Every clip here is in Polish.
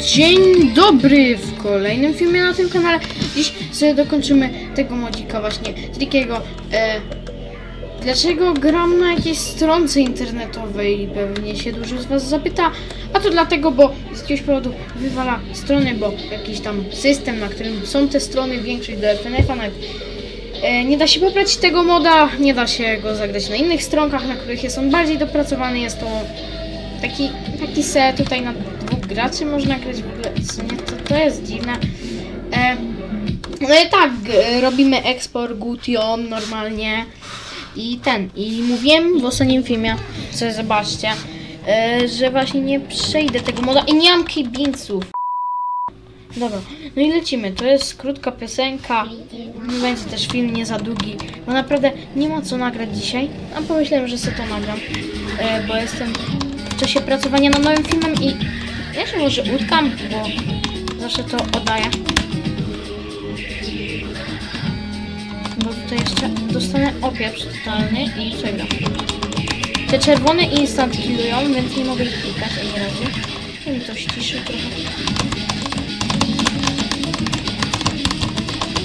Dzień dobry w kolejnym filmie na tym kanale. Dziś sobie dokończymy tego modzika właśnie, Trickiego. E, dlaczego gram na jakiejś stronce internetowej? Pewnie się dużo z was zapyta. A to dlatego, bo z jakiegoś powodu wywala strony, bo jakiś tam system, na którym są te strony, większość do FNF-a nawet E, Nie da się pobrać tego moda, nie da się go zagrać na innych stronkach, na których jest on bardziej dopracowany. Jest to taki, taki set tutaj na graczy można grać w ogóle. Co nie, to, to jest dziwne. E, no i tak, e, robimy export Gution normalnie. I ten, i mówiłem w ostatnim filmie, co zobaczcie, e, że właśnie nie przejdę tego moda i nie mam kibinców. Dobra, no i lecimy. To jest krótka piosenka. Nie będzie też film nie za długi, bo naprawdę nie ma co nagrać dzisiaj. A pomyślałem, że sobie to nagram, e, bo jestem w czasie pracowania nad nowym filmem i ja się może utkam, bo zawsze to oddaję. Bo tutaj jeszcze dostanę opieprz totalny i przegram. Te czerwone instant killują, więc nie mogę ich klikać ani razu. Ja mi to ściszy trochę.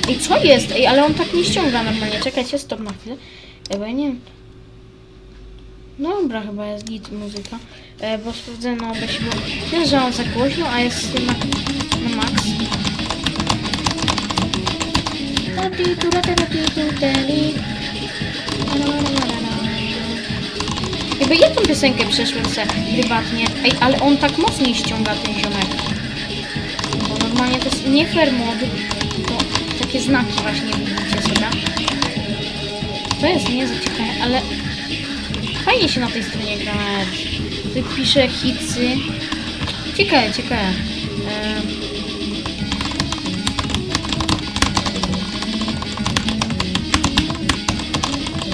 Ej, co jest? Ej, ale on tak nie ściąga normalnie. Czekajcie, stop na chwilę. Ej, bo ja nie wiem. Dobra, chyba jest git muzyka. E, bo sprawdzę na obeś, bo wiem, że on za głośno, a jest jednak na max. Jakby ja tą piosenkę przeszłem se prywatnie. Ej, ale on tak mocniej ściąga ten ziomek. Bo normalnie to jest nie fair mod, to takie znaki właśnie widzicie sobie. To jest nie za ciekawe, ale fajnie się na tej stronie gra. Tu pisze hitsy. Ciekawe, ciekawe.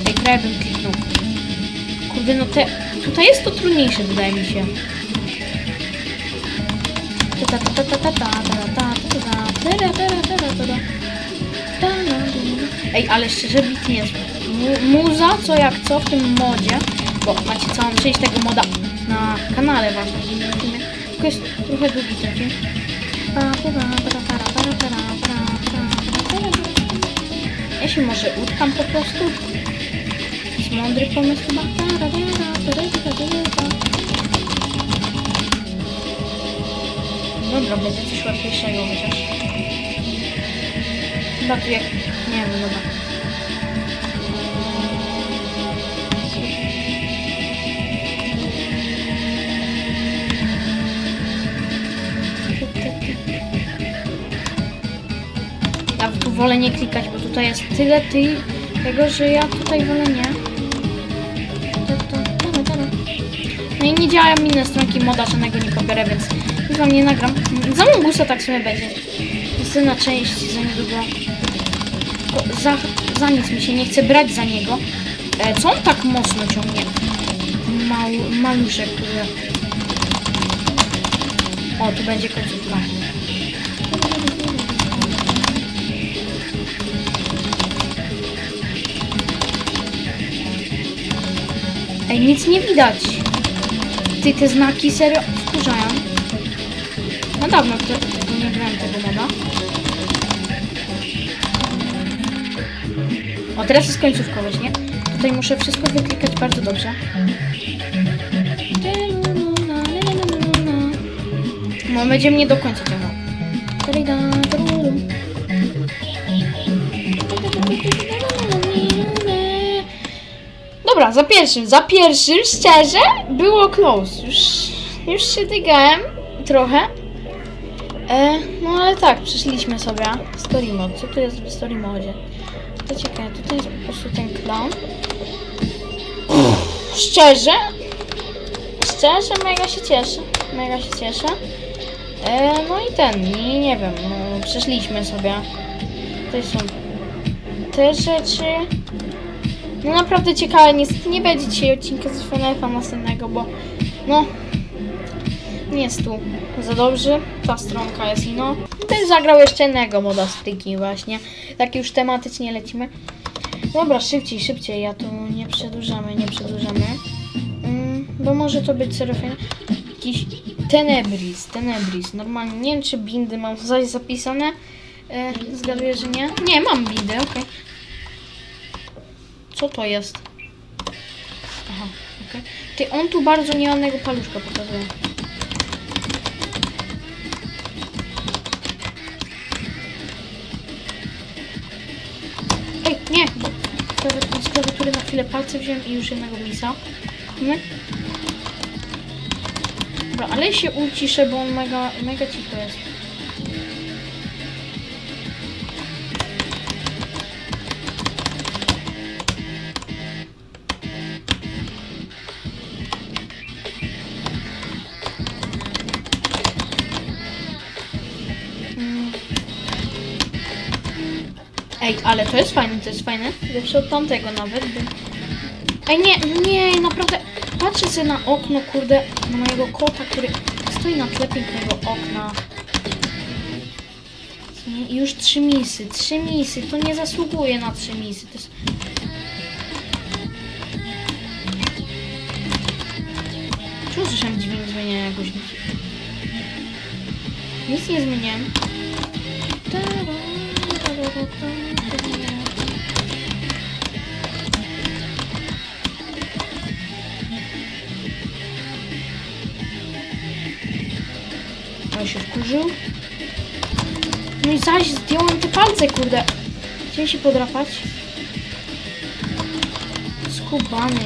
Ej, kraj bym kliknął. Kurde, no te... Tutaj jest to trudniejsze, wydaje mi się. Ta ta ta ta ta ta ta ta ta ta ta ta Ej, ale szczerze bit nie jest. Mu- Muza, co jak co w tym modzie, bo macie całą część tego moda na kanale właśnie, w innym filmie, tylko jest trochę długi film. Ja się może utkam po prostu. Jest mądry pomysł chyba. Dobra, będzie coś łatwiejszego chociaż. Chyba tu jak... Nie wiem, dobra. Wolę nie klikać, bo tutaj jest tyle ty tego, że ja tutaj wolę nie. No i nie działają inne stronki moda, żadnego nie pobiorę, więc już wam nie nagram. Za Mongusa tak sobie będzie. Następna część za niedługo. Za, za nic mi się nie chce brać za niego. E, co on tak mocno ciągnie? Mał, maluszek. O, tu będzie końcówka. Ej, nic nie widać. Ty, te znaki serio wkurzają. No dawno to, to nie grałem tego moda. O, teraz jest końcówka właśnie. Tutaj muszę wszystko wyklikać bardzo dobrze. No, będzie mnie do końca działał. Dobra, za pierwszym, za pierwszym, szczerze, było close. Już, już się dygałem trochę. E, no ale tak, przeszliśmy sobie. Story mode. Co tu jest w story modzie? To ciekawe, tutaj jest po prostu ten clown. Szczerze? Szczerze, mega się cieszę. Mega się cieszę. E, no i ten, i nie wiem, no, przeszliśmy sobie. Tutaj są te rzeczy. No naprawdę ciekawe, niestety nie będzie dzisiaj odcinka z FNF-a następnego, bo no nie jest tu za dobrze. Ta stronka jest ino. Też zagrał jeszcze innego moda styki właśnie. Tak już tematycznie lecimy. Dobra, szybciej, szybciej. Ja tu nie przedłużamy, nie przedłużamy. Mm, bo może to być serio fajne. Jakiś Tenebris, Tenebris. Normalnie nie wiem, czy bindy mam zaś zapisane. E, zgaduję, że nie. Nie, mam bindy, okej. Co to jest? Aha, okej. Ty, on tu bardzo nieładnego paluszka pokazuje. Ej, nie! Z klawiatury na chwilę palce wziąłem i już jednego misa. My? Dobra, ale się uciszę, bo on mega, mega cicho jest. Ej, ale to jest fajne, to jest fajne. Lepsze od tamtego nawet. Ej, nie, nie, naprawdę. Patrzę sobie na okno, kurde, na mojego kota, który stoi na tle pięknego okna. Już trzy misy, trzy misy. To nie zasługuje na trzy misy. To jest... Czemu słyszałem dźwięk zmieniania głośnika? Nic nie zmieniałem. On się wkurzył. No i zaś zdjąłem te palce, kurde. Chciałem się podrapać. Skubany.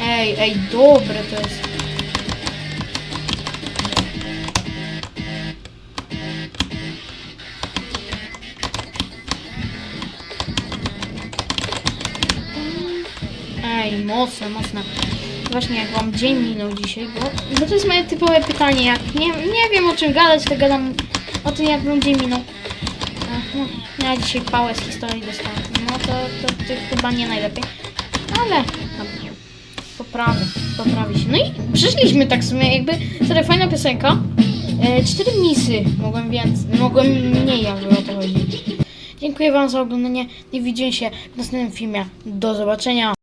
Ej, ej, dobre to jest. Ej, mocne, mocne. Właśnie jak wam dzień minął dzisiaj, bo, bo to jest moje typowe pytanie, jak nie, nie wiem o czym gadać, to gadam o tym jak wam dzień minął. No, ja dzisiaj pałę z historii dostałem. No to, to, to chyba nie najlepiej. Ale no, poprawi, poprawi się. No i przyszliśmy tak w sumie, jakby serio fajna piosenka. E, cztery misy, mogłem więcej, mogłem mniej, jakby o to chodzi. Dziękuję wam za oglądanie i widzimy się w następnym filmie. Do zobaczenia.